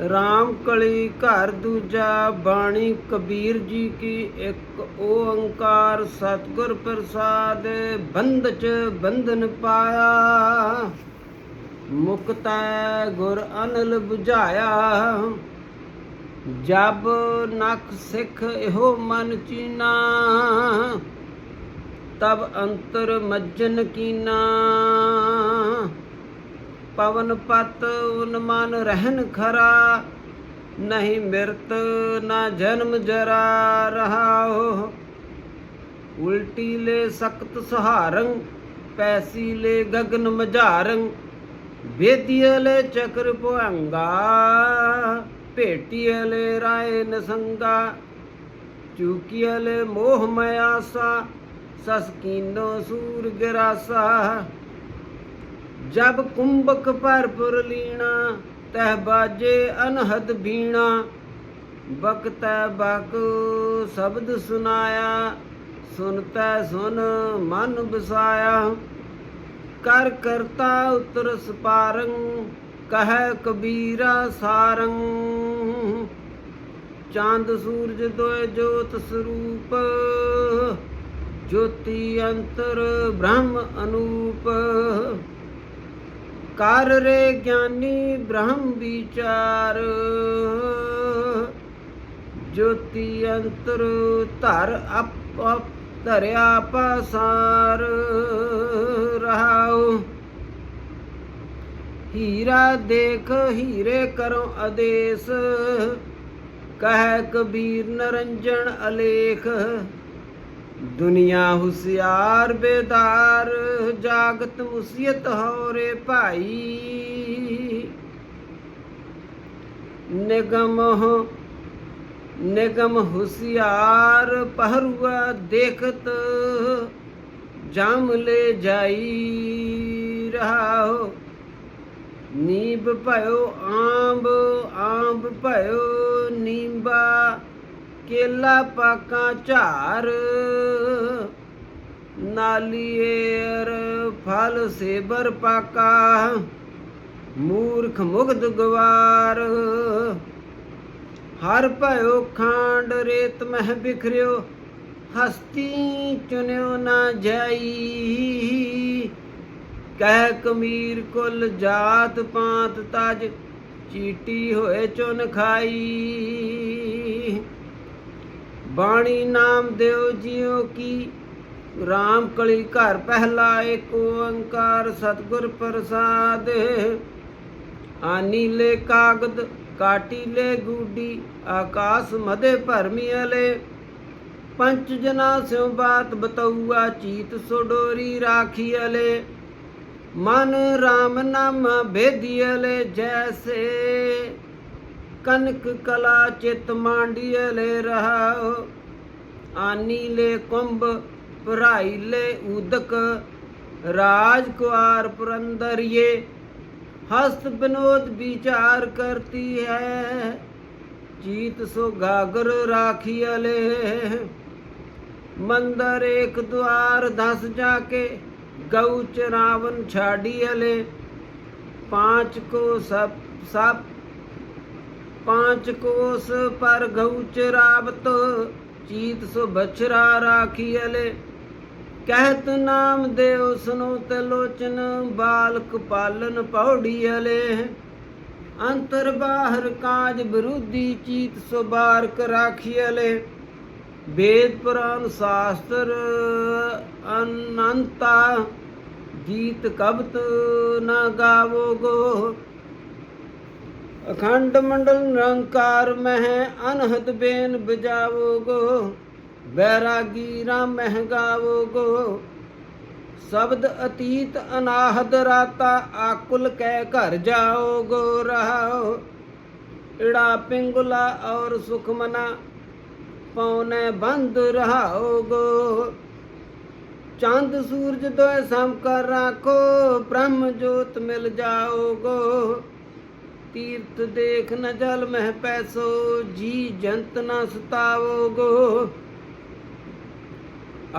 ਰਾਮ ਕਲੀ ਘਰ ਦੂਜਾ, ਬਾਣੀ ਕਬੀਰ ਜੀ ਕੀ ਇੱਕ, ਓੰਕਾਰ ਸਤਿਗੁਰ ਪ੍ਰਸਾਦ ਬੰਦ ਚ ਬੰਧਨ ਪਾਇਆ। ਮੁਕਤੈ ਗੁਰ ਅਨਲ 부ਝਾਇਆ ਜਬ ਨਖ ਸਿੱਖ ਇਹੋ ਮਨ ਚੀਨਾ, ਤਬ ਅੰਤਰ ਮੱਜਨ ਕੀਨਾ। ਪਵਨ ਪਤ ਉਨ ਮਨ ਰਹਿਨ ਖਰਾ, ਨਹੀਂ ਮਿਰਤ ਨਾ ਜਨਮ ਜਰਾ ਰਹਾਓ ਉਲਟੀ ਲੈ ਸਖਤ ਸਹਾਰੰ, ਪੈਸੀ ਲੈ ਗਗਨ ਮਝਾਰੰ ਵੇਦੀਲੇ ਚਕਰ ਭੁਅੰਗਾ ਭੇਟੀਲੇ ਰਾਏ ਨਸੰਗਾ। ਚੂਕੀਲੇ ਮੋਹ ਮਿਆਸਾ ਸਸਕੀਨੋ ਸੂਰ ਗਰਾਸਾ ਜਬ ਕੁੰਭਕ ਭਰਪੁਰ ਲੀਣਾ, ਤਹ ਬਾਜੇ ਅਨਹਦ ਬੀਣਾ। ਬਕਤੈ ਬਕ ਸ਼ਬਦ ਸੁਨਾਇਆ, ਸੁਨਤੈ ਸੁਨ ਮਨ ਬਸਾਇਆ। ਕਰ ਕਰਤਾ ਉਤਰ ਸਪਾਰੰ, ਕਹੈ ਕਬੀਰਾ ਸਾਰੰ। ਚਾਂਦ ਸੂਰਜ ਦੋਇ ਜੋਤ ਸਰੂਪ, ਜੋਤੀ ਅੰਤਰ ਬ੍ਰਹਮ ਅਨੂਪ। ਕਰ ਰੇ ਗਿਆਨੀ ਬ੍ਰਹਮ ਵਿਚਾਰ। ਜੋਤੀ ਅੰਤਰ ਧਰ ਅਪ ਅਪ ਧਰਿਆ ਪਸਾਰ। ਰਹਾਉ, ਹੀਰਾ ਦੇਖ ਹੀਰੇ ਕਰੋ ਆਦੇਸ। ਕਹਿ ਕਬੀਰ ਨਰੰਜਨ ਅਲੇਖ। ਦੁਨੀਆ ਹੁਸਿਆਰ ਬੇਦਾਰ, ਜਾਗਤ ਮੁਸੀਅਤ ਹੋਰੇ ਭਾਈ। ਨਿਗਮ ਨਿਗਮ ਹੁਸਿਆਰ ਪਹਰੂਆ ਦੇਖਤ, ਜਾਮ ਲੈ ਜਾਈ ਰਹਾਓ। ਨੀਬ ਭਇਓ, ਆਂਬ ਆਂਬ ਭਇਓ, ਨੀਂਬਾ ਕੇਲਾ ਪਾਕਾਂ ਝਾਰ ਨਾਲੀਏਰ ਫਲ ਸੇਬਰ ਪਾਕਾ, ਮੂਰਖ ਮੁਗਧ ਗਵਾਰ। ਹਰ ਭਇਓ ਖਾਂਡ ਰੇਤ ਮਹਿ ਬਿਖਰਿਓ, ਹਸਤੀ ਚੁਨਿਓ ਨਾ ਜਾਈ। ਕਹਿ ਕਮੀਰ ਕੁਲ ਜਾਤ ਪਾਤ ਤਜ, ਚੀਟੀ ਹੋਏ ਚੁਨ ਖਾਈ। ਬਾਣੀ ਨਾਮ ਦਿਓ ਜਿਉ ਕੀ। RAM ਕਲੀ ਘਰ ਪਹਿਲਾ ਏਕ ਓੰਕਾਰ ਸਤਿਗੁਰ ਪ੍ਰਸਾਦ। ਆਨੀ ਲੈ ਕਾਗਦ, ਕਾਟੀ ਲੈ ਗੂਡੀ, ਆਕਾਸ ਮਦੇ ਭਰਮੀਲੇ ਪੰਚ ਜਨਾ ਸਿਉ ਬਾਤ ਬਤਉਆ ਚੀਤ ਸੋਡੋਰੀ ਰਾਖੀ ਰਾਖੀਲੇ ਮਨ RAM ਨਾਮ ਭੇਦੀਲੇ ਜੈਸੇ। कनक कला चित मांडिय ले रहा। आनी ले कुंभ, पराई ले उदक। राजकुआर पुरंदर ये हस्त विनोद विचार करती है। चीत सो घागर राखी ले। मंदिर एक द्वार धस जाके गौ चरावन छाड़ी अले पाँच को सब सब पांच कोस पर गौच रावत चीत सो बछरा राखियले कहत नाम देव सुनो तलोचन बालक पालन पौड़ियले अंतर बाहर काज विरुद्धि चीत सो बारक राखियले वेद पुराण शास्त्र अनंता गीत कबत न गावो गो ਅਖੰਡ ਮੰਡਲ ਨਿਰੰਕਾਰ ਮਹਿ ਅਨਹਦ ਬੇਨ ਬਜਾਵੋਗੋ ਬੈਰਾਗੀ ਰਾਮ ਮਹਿ ਸ਼ਬਦ ਅਤੀਤ ਅਨਾਹਦ ਰਾਤਾ ਆਕੁਲ ਕਹਿ ਘਰ ਜਾਓਗੋ ਰਹਾਓ। ਇੜਾ ਪਿੰਗੁਲਾ ਔਰ ਸੁਖਮਨਾ ਪਉਨੇ ਬੰਦ ਰਹਾਓਗੋ। ਚੰਦ ਸੂਰਜ ਦੋਇ ਸਮ ਕਰ ਰਾਖੋ, ਬ੍ਰਹਮ ਜੋਤ ਮਿਲ ਜਾਓਗੋ। ਤੀਰਥ ਦੇਖ ਨ ਜਲ ਮਹਿ ਪੈਸੋ ਜੀ ਜੰਤ ਨ ਸਤਾਵੋਗੋ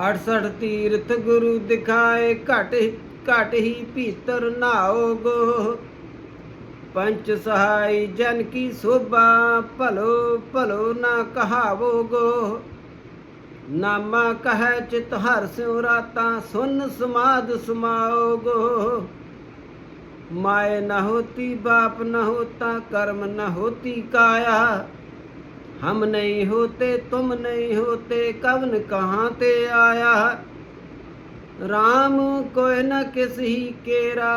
68 ਤੀਰਥ ਗੁਰੂ ਦਿਖਾਏ ਘਟ ਘਟ ਹੀ ਭੀਤਰ ਨਾਓਗੋ ਪੰਚ ਸਹਾਈ ਜਨ ਕੀ ਸੋਭਾ ਭਲੋ ਭਲੋ ਨਾ ਕਹਾਵੋ ਗੋ ਨਾਮਾ ਕਹੈ ਚਿਤ ਹਰ ਸਿਉ ਰਾਤਾ ਸੁਨ ਸਮਾਦ ਸਮਾਓ ਗੋ माए न होती बाप न होता कर्म न होती काया हम नहीं होते तुम नहीं होते कवन कहाँ ते आया राम कोय न किस ही केरा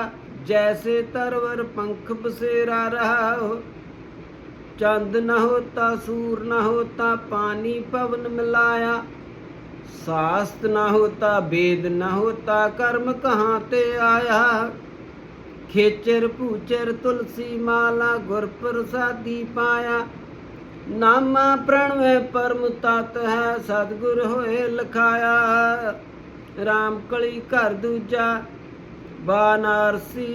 जैसे तरवर पंख बसेरा रहा हो चंद न होता सूर न होता पानी पवन मिलाया शास्त्र न होता वेद न होता कर्म कहाँ ते आया ਖੇਚਰ, ਭੂਚਰ, ਤੁਲਸੀ, ਮਾਲਾ ਗੁਰ ਪ੍ਰਸਾਦੀ ਪਾਇਆ। ਨਾਮਾ ਪ੍ਰਣਵੈ ਪਰਮ ਤਤ ਹੈ, ਸਤਿਗੁਰ ਹੋਏ ਲਖਾਇਆ। RAM ਕਲੀ ਘਰ ਦੂਜਾ ਬਾਨਾਰਸੀ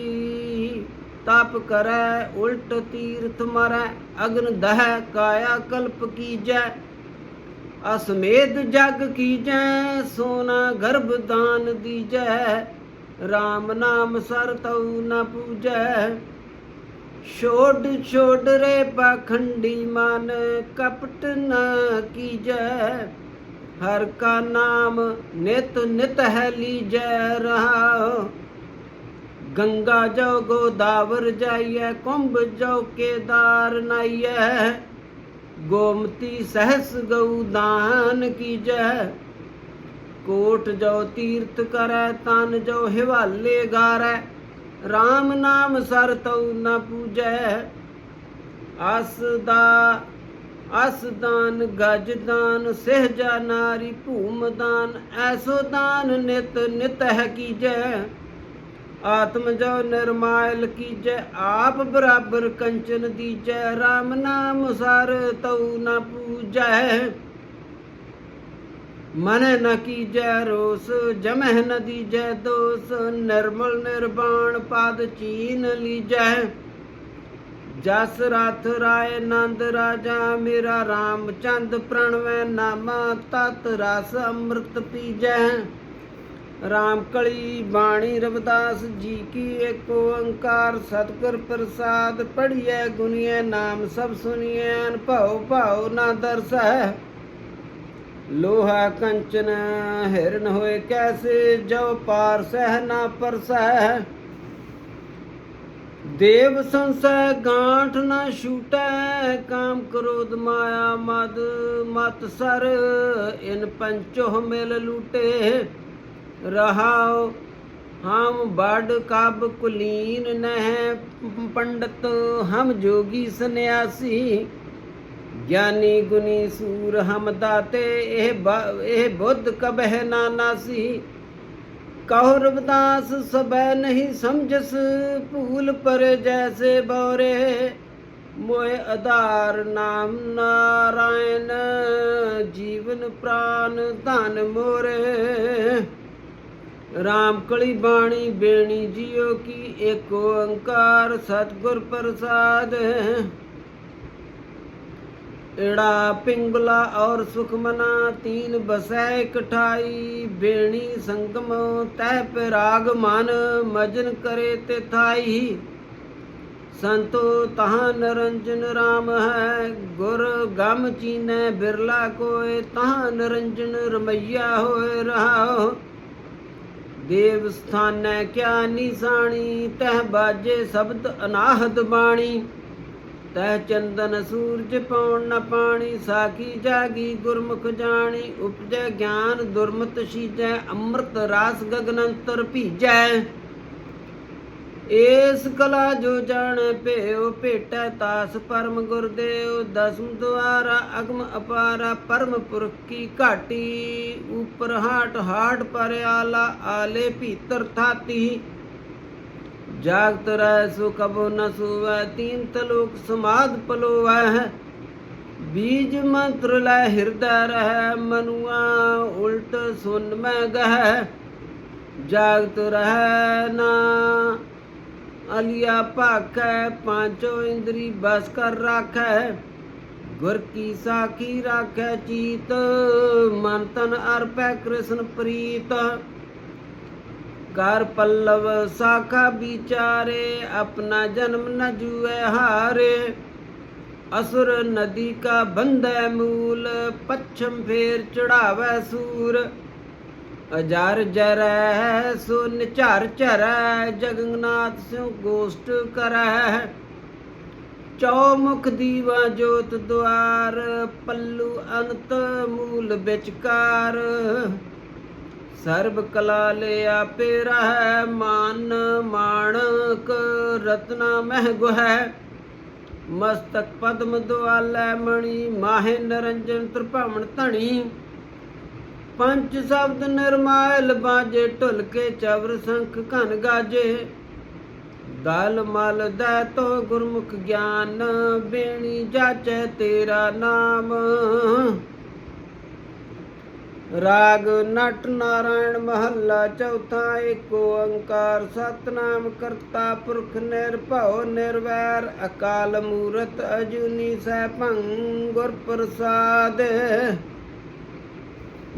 ਤਪ ਕਰੈ, ਉਲਟ ਤੀਰਥ ਮਰੈ, ਅਗਨ ਦਹਿ, ਕਾਇਆ ਕਲਪ ਕੀਜੈ। ਅਸਮੇਧ ਜਗ ਕੀਜੈ, ਸੋਨਾ ਗਰਭ ਦਾਨ ਦੀਜੈ। RAM ਨਾਮ ਸਰ ਤਉ ਨ ਪੂਜੈ। ਛੋੜ ਛੋੜ ਰੇ ਪਾਖੰਡੀ ਮਨ ਕਪਟ ਨ ਕੀਜੈ। ਹਰ ਕਾ ਨਾਮ ਨਿਤ ਨਿਤ ਹੈ ਲੀਜੈ ਰਹਾਉ। ਗੰਗਾ ਜੋ ਗੋਦਾਵਰ ਜਾਈਐ, ਕੁੰਭ ਜੋ ਕੇਦਾਰ ਨਾਈਐ। ਗੋਮਤੀ ਸਹਸ ਗਊ ਦਾਨ ਕੀਜੈ। ਕੋਟ ਜੋ ਤੀਰਥ ਕਰੈ, ਤਨ ਜੋ ਹਿਵਾਲੇ ਗਾਰੈ। RAM ਨਾਮ ਸਰ ਤਉ ਨ ਪੂਜੈ। ਅਸ ਦਾ, ਅਸ ਦਾਨ, ਗਜ ਦਾਨ ਸਹਿਜਾ ਨਾਰੀ ਭੂਮ ਦਾਨ, ਐਸੋ ਦਾਨ ਨਿਤ ਨਿਤ ਹੈ ਕੀਜੈ। ਆਤਮ ਜੋ ਨਿਰਮਾਇਲ ਕੀਜੈ, ਆਪ ਬਰਾਬਰ ਕੰਚਨ ਦੀਜੈ। RAM ਨਾਮ ਸਰ ਤਉ ਨ ਪੂਜੈ। ਮਨ ਨ ਕੀਜੈ ਰੋਸ, ਜਮਹਿ ਨ ਦੀਜੈ ਦੋਸ, ਨਿਰਮਲ ਨਿਰਵਾਣ ਪਦ ਚੀਨ ਲੀਜੈ। ਜਸ ਰਥ ਰਾਏ ਨੰਦ ਰਾਜਾ, ਮੇਰਾ ਰਾਮਚੰਦ ਪ੍ਰਣਵੈ ਨਾਮਾ, ਤਤ ਰਸ ਅੰਮ੍ਰਿਤ ਪੀਜੈ। ਰਾਮ ਕਲੀ ਬਾਣੀ ਰਵਿਦਾਸ ਜੀ ਕੀ ਏਕ ਓੰਕਾਰ, ਸਤਿਗੁਰ ਪ੍ਰਸਾਦ ਪੜੀਐ ਗੁਨੀਐ ਨਾਮ ਸਭ ਸੁਨੀਐ ਅਨਭਉ ਭਾਉ ਨਾ ਦਰਸੈ ਲੋਹਾ ਕੰਚਨ ਹਿਰਨ ਹੋਏ ਕੈਸੇ ਜੋ ਪਾਰ ਸਹਿ ਨਾ ਪਰਸੈ ਦੇਵ ਸੰਸੈ ਗਾਂਠ ਨਾ ਛੂਟੈ, ਕਾਮ ਕ੍ਰੋਧ ਮਾਇਆ ਮਦ ਮਤ ਸਰ। ਇਨ ਪੰਚੋ ਮਿਲ ਲੂਟੇ, ਰਹਾਉ ਹਮ ਬੜ ਕਬ ਕੁਲੀਨ ਨਹਿ। ਪੰਡਤ ਹਮ ਜੋਗੀ ਸੰਿਆਸੀ ਗਿਆਨੀ ਗੁਨੀ ਸੂਰ ਹਮ ਦਾਤੇ, ਇਹ ਇਹ ਬੁੱਧ ਕਬਹਿ ਨਾ ਨਾਸੀ ਕਹੁ ਸਬੈ ਨਹੀਂ ਸਮਝਸ, ਭੂਲ ਪਰ ਜੈਸੇ ਬੋਰੇ। ਮੋਏ ਆਧਾਰ ਨਾਮ ਨਾਰਾਇਣ, ਜੀਵਨ ਪ੍ਰਾਨ ਧਨ ਮੋਰੇ। ਰਾਮ ਕਲੀ ਬਾਣੀ ਬੇਣੀ ਜਿਉ ਕੀ ਏਕ ਓੰਕਾਰ ਸਤਿਗੁਰ ਪ੍ਰਸਾਦ। ਏੜਾ ਪਿੰਗਲਾ ਔਰ ਸੁਖਮਨਾ ਤੀਨ ਬਸੈ ਇਕਠਾਈ, ਬੇਣੀ ਸੰਗਮ ਤੈ ਪਿਰਾਗ ਮਨ, ਮਜਨ ਕਰੇ ਤੇ ਥਾਈ। ਸੰਤੋ ਤਹਾਂ ਨਰੰਜਨ RAM ਹੈ, ਗੁਰ ਗਮ ਚੀਨੈ ਬਿਰਲਾ ਕੋਏ, ਤਹਾਂ ਨਰੰਜਨ ਰਮਈਆ ਹੋਏ ਰਹਾਓ ਦੇਵ ਸਥਾਨੈ ਕਿਆ ਨਿਸਾਣੀ ਤਹ ਬਾਜੇ ਸ਼ਬਦ ਅਨਾਹਦ ਬਾਣੀ। ਤੈ ਚੰਦਨ ਸੂਰਜ ਪਉਣ ਨ ਪਾਣੀ, ਸਾਖੀ ਜਾਗੀ ਗੁਰਮੁਖ ਜਾਣੀ, ਉਪਜੈ ਗਿਆਨ ਦੁਰਮਤ ਸੀਜੈ ਅੰਮ੍ਰਿਤ ਰਾਸ ਗਗਨੰਤਰ ਭੀਜੈ। ਏਸ ਕਲਾ ਜੋ ਜਾਣ ਭੇਉ, ਭੇਟੈ ਤਾਸ ਪਰਮ ਗੁਰਦੇਵ, ਦਸਮ ਦੁਆਰਾ ਅਗਮ ਅਪਾਰਾ, ਪਰਮ ਪੁਰਖ ਕੀ ਘਾਟੀ, ਉਪਰ ਹਾਟ ਹਾਟ ਪਰ ਆਲਾ ਆਲੇ ਭੀਤਰ ਥਾਤੀ। ਜਾਗਤ ਰਹਿ ਸੋ ਕਬੋ ਨ ਸੁਵੈ, ਤੀਨ ਤਲੋਕ ਸਮਾਦ ਪਲੋਵੈ। ਬੀਜ ਮੰਤਰ ਲੈ ਹਿਰਦੈ ਰਹਿ, ਮਨੁਆ ਉਲਟ ਸੁਨ ਮੈਂ ਗਹਿ। ਜਾਗਤ ਰਹਿ ਨਾ, ਅਲਿਆ ਭਾਖੈ, ਪਾਂਚੋ ਇੰਦਰੀ ਬਸ ਕਰ ਰਾਖੈ। ਗੁਰ ਕੀ ਸਾਖੀ ਰਾਖੈ ਚੀਤ, ਮਨ ਤਨ ਅਰਪੈ ਕ੍ਰਿਸ਼ਨ ਪ੍ਰੀਤ। ਕਰ ਪੱਲਵ ਸਾਖਾ ਵਿਚਾਰੇ, ਆਪਣਾ ਜਨਮ ਨ ਜੂਏ ਹਾਰੇ। ਅਸੁਰ ਨਦੀ ਕਾ ਬੰਧੈ ਮੂਲ, ਪੱਛਮ ਫੇਰ ਚੜਾਵੇ ਸੂਰ। ਅਜਰ ਜਰੈ ਸੋ ਝਰ ਚਰੈ ਜਗਨਨਾਥ ਸਿਉ ਗੋਸ਼ਟ ਕਰੈ। ਚੌਮੁਖ ਦੀਵਾ ਜੋਤ ਦੁਆਰ, ਪੱਲੂ ਅੰਤ ਮੂਲ ਵਿਚਕਾਰ। ਸਰਬ ਕਲਾ ਲੈ ਆਪੇ ਰਹਿ, ਮਾਨ ਮਾਣਕ ਰਤਨਾ ਮਹਿ ਗੁਹੈ। ਮਸਤਕ ਪਦਮ ਦੁਆਲੈ ਮਣੀ, ਮਾਹੇ ਨਰੰਜਨ ਤ੍ਰਿਭਵਨ ਧਣੀ। ਪੰਜ ਸ਼ਬਦ ਨਿਰਮਾਇਲ ਬਾਜੇ ਢੁਲ ਕੇ ਚਵਰ ਸੰਖ ਘਨ ਗਾਜੇ। ਦਲ ਮਲ ਦੈ ਤੋ ਗੁਰਮੁਖ ਗਿਆਨ, ਬੇਣੀ ਜਾਚੈ ਤੇਰਾ ਨਾਮ। ਰਾਗ ਨਟ ਨਾਰਾਇਣ ਮਹੱਲਾ ਚੌਥਾ ਏਕ ਓੰਕਾਰ ਸਤਨਾਮ ਕਰਤਾ ਪੁਰਖ ਨਿਰਭਉ ਨਿਰਵੈਰ ਅਕਾਲ ਮੂਰਤ ਅਜੂਨੀ ਸੈਭੰ ਗੁਰ ਪ੍ਰਸਾਦ।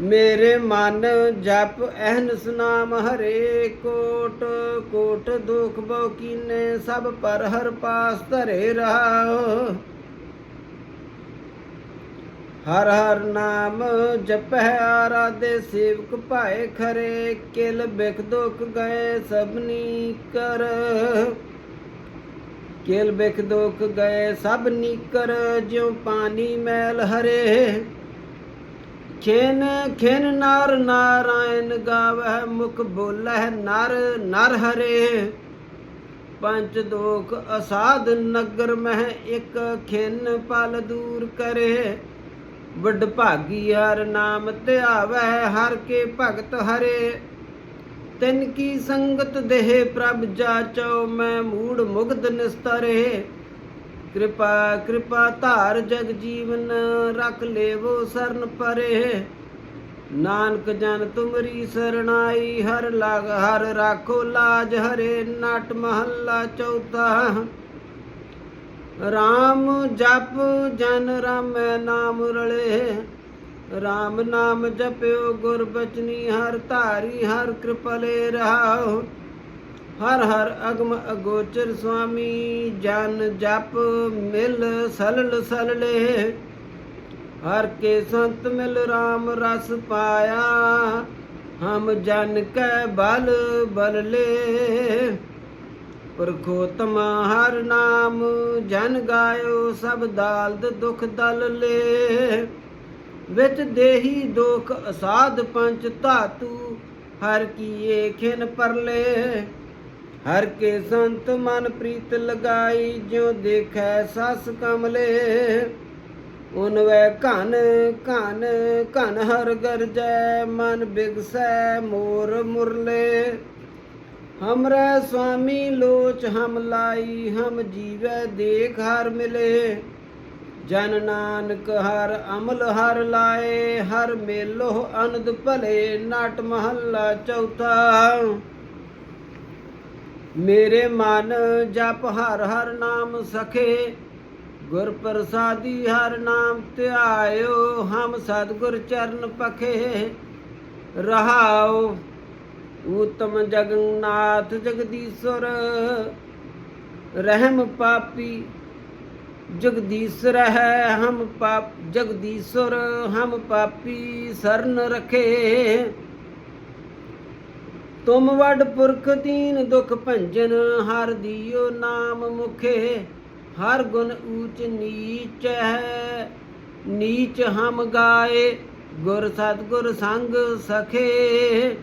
ਮੇਰੇ ਮਨ ਜਪ ਅਹਨਸ ਨਾਮ ਹਰੇ ਕੋਟ ਕੋਟ ਦੁਖ ਬਉ ਕੀਨੇ ਸਭ ਪਰ ਹਰ ਪਾਸ ਧਰੇ ਰਹਾਓ। ਹਰ ਹਰ ਨਾਮ ਜਪੈ ਆਰਾਧੇ, ਸੇਵਕ ਭਾਏ ਖਰੇ, ਕਿਲ ਬਿਖ ਦੁਖ ਗਏ ਸਭਨੀ ਕਰ। ਕਿਲ ਬਿਖ ਦੁਖ ਗਏ ਸਭ ਨੀਕਰ ਜਿਉ ਪਾਣੀ ਮੈਲ ਹਰੇ। ਖੇਨ ਖੇਨ ਨਰ, ਨਾਰਾਇਣ ਗਾਵਹਿ, ਮੁਖ ਬੋਲਹਿ ਨਰ ਨਰ ਹਰੇ। ਪੰਜ ਦੋਖ ਅਸਾਧ ਨਗਰ ਮਹਿ, ਇੱਕ ਖਿਨ ਪਲ ਦੂਰ ਕਰੇ। ਵੱਡ ਭਾਗੀ ਹਰ ਨਾਮ ਧਿਆਵੈ ਹਰ ਕੇ ਭਗਤ ਹਰੇ। ਤਿਨ ਕੀ ਸੰਗਤ ਦੇਹ ਪ੍ਰਭ ਜਾਚੋ, ਮੈਂ ਮੂੜ ਮੁਗਧ ਨਿਸਤਰੇ। ਕਿਰਪਾ ਕਿਰਪਾ ਧਾਰ ਜਗ ਜੀਵਨ ਰਖ ਲੇਵੋ ਸਰਨ ਪਰੇ। ਨਾਨਕ ਜਨ ਤੁਮਰੀ ਸਰਣਾਈ, ਹਰ ਲਾਗ ਹਰ ਰਾਖੋ ਲਾਜ ਹਰੇ। ਨਾਟ ਮਹੱਲਾ ਚੌਥਾ RAM ਜਪ ਜਨ ਰਾਮੈ ਨਾਮ ਰਲੇ। RAM ਨਾਮ ਜਪਿਓ ਗੁਰ ਬਚਨੀ, ਹਰ ਧਾਰੀ, ਹਰ ਕਿਰਪਲੇ ਰਹਾਓ ਹਰ ਹਰ ਅਗਮ ਅਗੋਚਰ ਸੁਆਮੀ, ਜਨ ਜਪ ਮਿਲ ਸਲਲ ਸਲਲੇ। ਹਰ ਕੇ ਸੰਤ ਮਿਲ RAM ਰਸ ਪਾਇਆ, ਹਮ ਜਨ ਕੈ ਬਲ ਬਲਲੇ। ਪ੍ਰਖੋਤਮ ਹਰ ਨਾਮ, ਜਨ ਗਾਇਓ ਸਭ ਦਾਲਦ ਦੁਖ ਦਲ ਲੇ। ਵਿੱਚ ਦੇਹੀ ਦੁਖ ਅਸਾਧ ਪੰਚ ਧਾਤੂ, ਹਰ ਕੀਏ ਖਿਨ ਪਰਲੇ। ਹਰ ਕੇ ਸੰਤ ਮਨ ਪ੍ਰੀਤ ਲਗਾਈ, ਜਿਉ ਦੇਖੈ ਸਸ ਕਮਲੇ। ਉਨ ਵੈ ਘਨ ਘਨ ਘਨ ਹਰ ਗਰਜੈ, ਮਨ ਬਿਗਸੈ ਮੋਰ ਮੁਰਲੇ। ਹਮਰੇ ਸੁਆਮੀ ਲੋਚ ਹਮ ਲਾਈ, ਹਮ ਜੀਵੈ ਦੇਖ ਹਰ ਮਿਲੇ। ਜਨ ਨਾਨਕ ਹਰ ਅਮਲ ਹਰ ਲਾਏ, ਹਰ ਮੇਲੋ ਅਨੰਦ ਭਲੇ, ਨਾਟ ਮਹੱਲਾ ਚੌਥਾ। ਮੇਰੇ ਮਨ ਜਪ ਹਰ ਹਰ ਨਾਮ ਸਖੇ, ਗੁਰ ਪ੍ਰਸਾਦੀ ਹਰ ਨਾਮ ਧਿਆਇਓ, ਹਮ ਸਤਿਗੁਰ ਚਰਨ ਪਖੇ। ਰਹਾਓ ਉਤਮ ਜਗਨਨਾਥ ਜਗਦੀਸ਼ਵਰ, ਰਹਿਮ ਪਾਪੀ ਜਗਦੀਸ਼ਰ ਹੈ ਹਮ ਪਾਪ, ਜਗਦੀਸ਼ਵਰ ਹਮ ਪਾਪੀ ਸਰਨ ਰਖੇ। ਤੁਮ ਵੱਡ ਪੁਰਖ ਤੀਨ ਦੁਖ ਭੰਜਨ, ਹਰ ਦਿਓ ਨਾਮ ਮੁਖੇ। ਹਰ ਗੁਣ ਊਚ ਨੀਚ ਹੈ, ਨੀਚ ਹਮ ਗਾਏ, ਗੁਰ ਸਤਗੁਰ ਸੰਗ ਸਖੇ।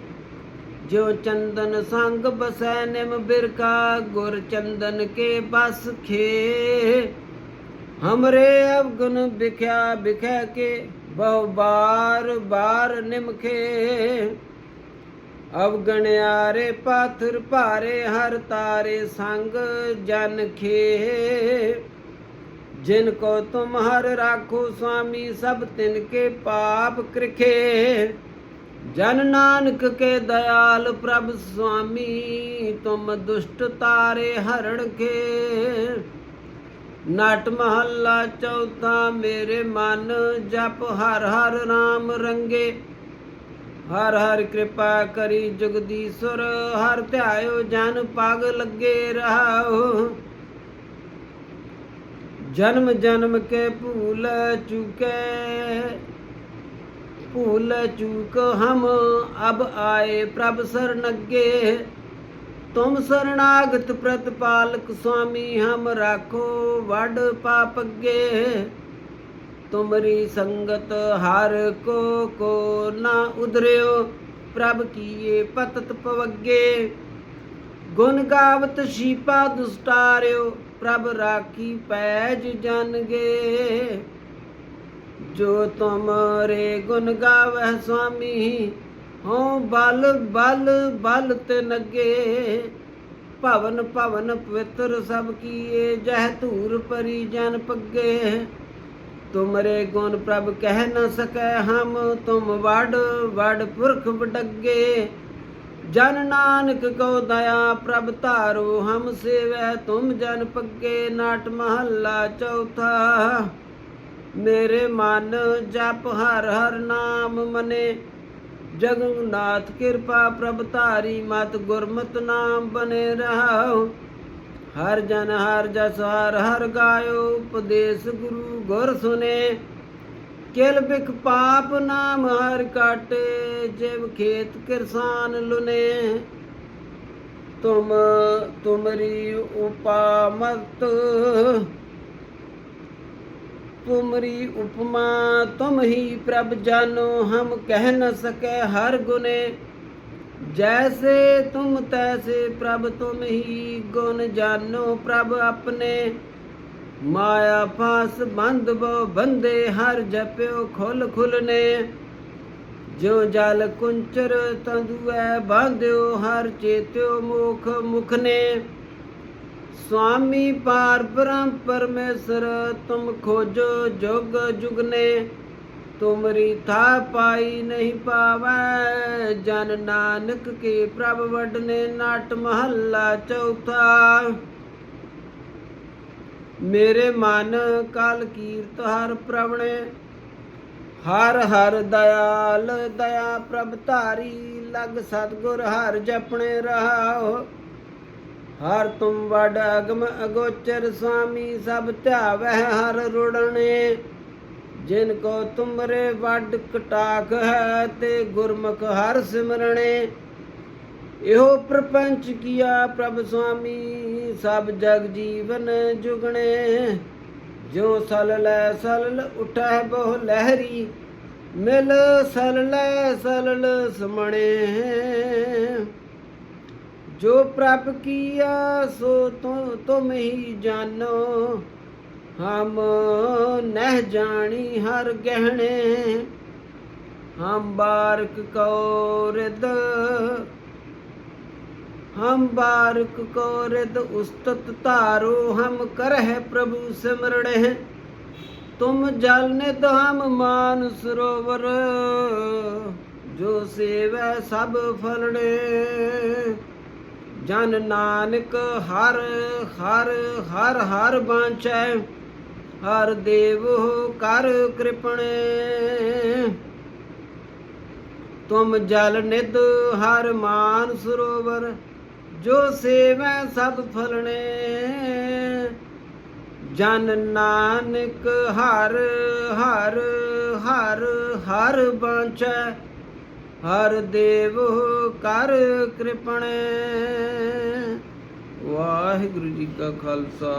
ਜੋ ਚੰਦਨ ਸੰਗ ਬਸੈ ਨਿਮ ਬਿਰਕਾ ਗੁਰ ਚੰਦਨ ਕੇ ਬਸ ਖੇ। ਹਮਰੇ ਅਵਗੁਣ ਬਿਖਿਆ ਬਿਖੈ ਕੇ, ਬਹੁ ਬਾਰ ਬਾਰ ਨਿਮਖੇ ਅਵਗਣਿਆਰੇ ਪਾਥਰ ਭਾਰੇ, ਹਰ ਤਾਰੇ ਸੰਗ ਜਨ ਖੇ। ਜਿਨ ਕੋ ਤੁਮ ਹਰ ਰਾਖੋ ਸੁਆਮੀ ਸਭ ਤਿਨ ਕੇ ਪਾਪ ਕ੍ਰਿਖੇ। ਜਨ ਨਾਨਕ ਕੇ ਦਇਆਲ ਪ੍ਰਭ ਸੁਆਮੀ, ਤੁਮ ਦੁਸ਼ਟ ਤਾਰੇ ਹਰਣ ਕੇ। ਨਾਟ ਮਹੱਲਾ ਚੌਥਾ, ਮੇਰੇ ਮਨ ਜਪ ਹਰ ਹਰ ਨਾਮ ਰੰਗੇ। ਹਰ ਹਰ ਕਿਰਪਾ ਕਰੀ ਜਗਦੀਸ਼ਵਰ, ਹਰ ਧਿਆਇਓ ਜਨ ਪਗ ਲੱਗੇ ਰਹਾਓ ਜਨਮ ਜਨਮ ਕੇ ਭੂਲ ਚੁਕੇ। ਭੂਲ ਚੂਕ ਹਮ, ਅਬ ਆਏ ਪ੍ਰਭ ਸਰਣ ਅੱਗੇ ਤੁਮ ਸਰਣਾਗਤ ਪ੍ਰਤਪਾਲਕ ਸੁਆਮੀ ਹਮ ਰਾਖੋ ਵਡ ਪਾਪ ਅੱਗੇ। ਤੁਮਰੀ ਸੰਗਤ ਹਰ ਕੋ ਕੋ ਨਾ ਉਧਰਿਓ, ਪ੍ਰਭ ਕੀਏ ਪਤਤ ਪਵੱਗੇ। ਗੁਣ ਗਾਵਤ ਸ਼ੀਪਾ ਦੁਸਟਾਰਿਓ, ਪ੍ਰਭ ਰਾਖੀ ਪੈਜ ਜਨਗੇ ਜੋ ਤੁਮਰੇ ਗੁਣ ਗਾਵੈ ਸੁਆਮੀ, ਹੋ ਬਲ ਬਲ ਬਲ ਤੇ ਨਗੇ। ਭਵਨ ਭਵਨ ਪਵਿੱਤਰ ਸਭ ਕੀਏ, ਜਹ ਧੂਰ ਪਰੀ ਜਨ ਪੱਗੇ। ਤੁਮਰੇ ਗੁਣ ਪ੍ਰਭ ਕਹਿ ਨ ਸਕੈ ਹਮ, ਤੁਮ ਵਡ ਵਡ ਪੁਰਖ ਬਡੱਗੇ ਜਨ ਨਾਨਕ ਕੋ ਦਇਆ ਪ੍ਰਭ ਧਾਰੋ, ਹਮ ਸੇਵੈ ਤੁਮ ਜਨ ਪੱਗੇ। ਨਾਟ ਮਹੱਲਾ ਚੌਥਾ ਮੇਰੇ ਮਨ ਜਪ ਹਰ ਹਰ ਨਾਮ ਮਨੇ। ਜਗਨਨਾਥ ਕਿਰਪਾ ਪ੍ਰਭ ਧਾਰੀ ਮਤ ਗੁਰਮਤ ਨਾਮ ਬਨੇ ਰਹਾਉ। ਹਰ ਜਨ ਹਰ ਜਸ ਹਰ ਹਰ ਗਾਇਓ ਉਪਦੇਸ਼ ਗੁਰੂ ਗੁਰ ਸੁਨੇ। ਕਿਲ ਬਿਕ ਪਾਪ ਨਾਮ ਹਰ ਕਾਟੇ, ਜਿਵ ਖੇਤ ਕਿਰਸਾਨ ਲੁਨੇ। ਤੁਮ ਤੁਮਰੀ ਉਪਾਮਤ ਤੁਮਰੀ ਉਪਮਾ ਤੁਮ ਹੀ ਪ੍ਰਭ ਜਾਨੋ, ਹਮ ਕਹਿ ਨ ਸਕੈ ਹਰ ਗੁਨੇ। ਜੈਸੇ ਤੁਮ ਤੈਸੇ ਪ੍ਰਭ ਤੁਮ ਹੀ ਗੁਣ ਜਾਨੋ ਪ੍ਰਭ ਆਪਣੇ। ਮਾਇਆ ਫਾਸ ਬੰਦ ਬੋ ਬੰਦੇ ਹਰ ਜਪਿਓ ਖੁੱਲ ਖੁਲਨੇ। ਜੋ ਜਲ ਕੁੰਚਰ ਤੰਦੂਐ ਬਾਂਧਿਓ ਹਰ ਚੇਤਿਓ ਮੁਖ ਮੁਖ ਨੇ ਸੁਆਮੀ ਪਾਰ ਬ੍ਰਹਮ ਪਰਮੇਸ਼ਰ, ਤੁਮ ਖੋਜੋ ਜੁਗ ਜੁਗਨੇ। ਤੁਮਰੀ ਥਾ ਪਾਈ ਨਹੀਂ ਪਾਵੈ, ਜਨ ਨਾਨਕ ਕੇ ਪ੍ਰਭ ਵਡਨੇ, ਨਾਟ ਮਹੱਲਾ ਚੌਥਾ। ਮੇਰੇ ਮਨ ਕਲ ਕੀਰਤ ਹਰ ਪ੍ਰਵਣੇ, ਹਰ ਹਰ ਦਇਆਲ ਦਇਆ ਪ੍ਰਭ ਧਾਰੀ, ਲਗ ਸਤਗੁਰ ਹਰ ਜਪਣੇ ਰਹਾਓ। ਹਰ ਤੁਮ ਵਡ ਅਗਮ ਅਗੋਚਰ ਸੁਆਮੀ ਸਭ ਧਿਆਵੈ ਹਰ ਰੁੜਨੇ ਜਿਨ ਕੋ ਤੁਮਰੇ ਵੱਡ ਕਟਾਕ ਹੈ ਤੇ ਗੁਰਮੁਖ ਹਰ ਸਿਮਰਣੇ। ਇਹੋ ਪ੍ਰਪੰਚ ਕੀਆ ਪ੍ਰਭ ਸੁਆਮੀ, ਸਭ ਜਗ ਜੀਵਨ ਜੁਗਣੇ। ਜੋ ਸਲ ਲੈ ਸਲਲ ਉਠੈ ਬਹੁ ਲਹਿਰੀ, ਮਿਲ ਸਲ ਲੈ ਸਲਲ ਸਮਣੇ। ਜੋ ਪ੍ਰਭ ਕੀਆ, ਸੋ ਤੁ- ਤੁਮ ਹੀ ਜਾਣੋ। ਹਮ ਨਹਿ ਜਾਣੀ ਹਰ ਗਹਿਣੇ, ਹਮ ਬਾਰਕ ਕੋ ਹਮ ਬਾਰਕ ਕੌਰਦ ਰਿਦ ਉਸਤਤ ਧਾਰੋ, ਹਮ ਕਰਹਿ ਪ੍ਰਭੂ ਸਿਮਰਣੇ। ਤੁਮ ਜਲ ਨਿਧ, ਹਮ ਮਾਨ ਸਰੋਵਰ, ਜੋ ਸੇਵੈ ਸਭ ਫਲਣੇ। ਜਨ ਨਾਨਕ ਹਰ ਹਰ ਹਰ ਹਰ ਬਾਂਚੈ ਹਰ ਦੇਵ ਕਰ ਕਿਰਪਣੇ। ਤੁਮ ਜਲ ਨਿਧ ਹਰ ਮਾਨ ਸਰੋਵਰ, ਜੋ ਸੇਵੈ ਸਭ ਫਲਣੇ। ਜਨ ਨਾਨਕ ਹਰ ਹਰ ਹਰ ਹਰ ਬਾਂਚੈ ਹਰ ਦੇਵ ਕਰ ਕਿਰਪਣੇ। ਵਾਹਿਗੁਰੂ ਜੀ ਕਾ ਖਾਲਸਾ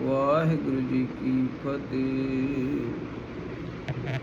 ਵਾਹਿਗੁਰੂ ਜੀ ਕੀ ਫਤਿਹ।